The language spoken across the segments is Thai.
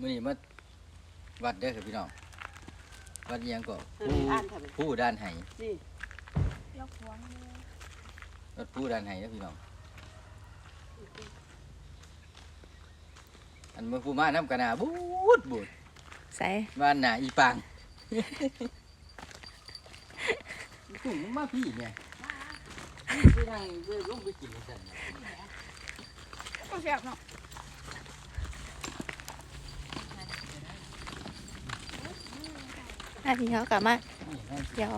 มื้อนี้มาวัดเด้อครับพี่น้องวัดอิหยังก็เออผู้อ่านเถอะผู้ด้านไห้นี่ยกหัวมือวัดผู้ด้านไห้เด้อพี่น้องอันเมื่อผู้มาน้ำกะนาบูดบูดใส่บ้านหนาอีปังกุ้งมันมาพี่เนี่ยไปนั่งไปลงไปกินกันก็แซ่บเนาะ อันนี้เขากลับมาเดี๋ยว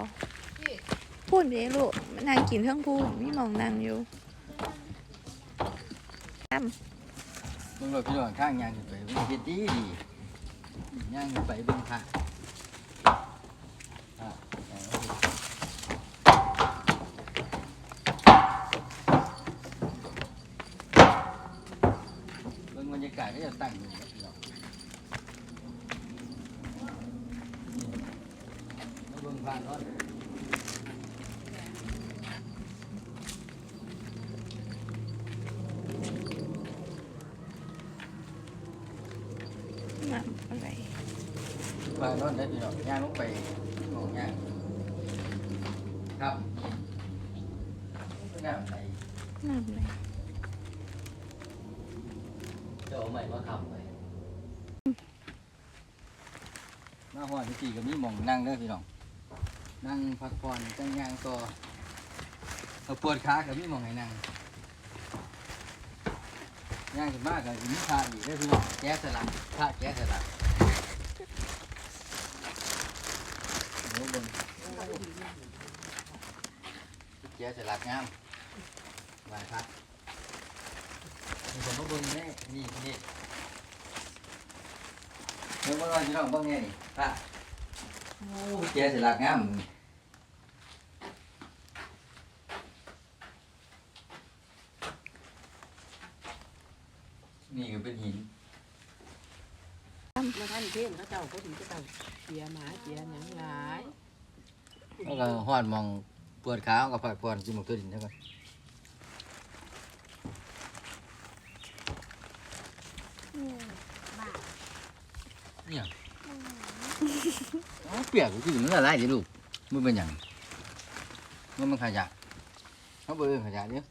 พูดไปเลยลูกนนั่งกินเครื่องพูดมีหมองนั่งอยู่มึงเลยพี่น้องข้างยางไปมันเฮ็ดดีดียางไปเบิ่งพระอะเบิ่งบรรยากาศก็จะตั้งอยู่ครั บ้าเบิ่งพระนอนน้ำอะไรพระนอนได้พี่น้องย่างลงไปมองย่างครับน้ำไหลน้ำอะไรจะเอาใหม่มาคำเลยมาหอดทีก็มีมองนั่งเด้อพี่น้อง นั่งพักผ่อนจังยางต่อเอาปวดขาก็มีหมองให้นั่งย่างขึ้นมากก็มีพระอีกเด้พี่น้องแก้สลักพระแก้สลักโอ้เบิ่งแก้สลักงามไหวพระมีคนมาเบิ่งแน่นี่นี่เบิ่งว่าเราจะลองเบิ่งแน่นี่พระโอ้แก้สลักงามนี่ก็เป็นหินมาท่านเทมเขาเจ้าเขาถึงจะเจ้าเสียหมาเสียหยังหลายแล้วก็หอดมองปวดขากับผักผ่อนกินหมกตัวดินเท่ากันอืมบาดเนี่ยอืมอ๋อ เปียกคือมันละลายดิลูกมันเป็นอย่างมันมันขยะเขาเบื่อขยะเด้อ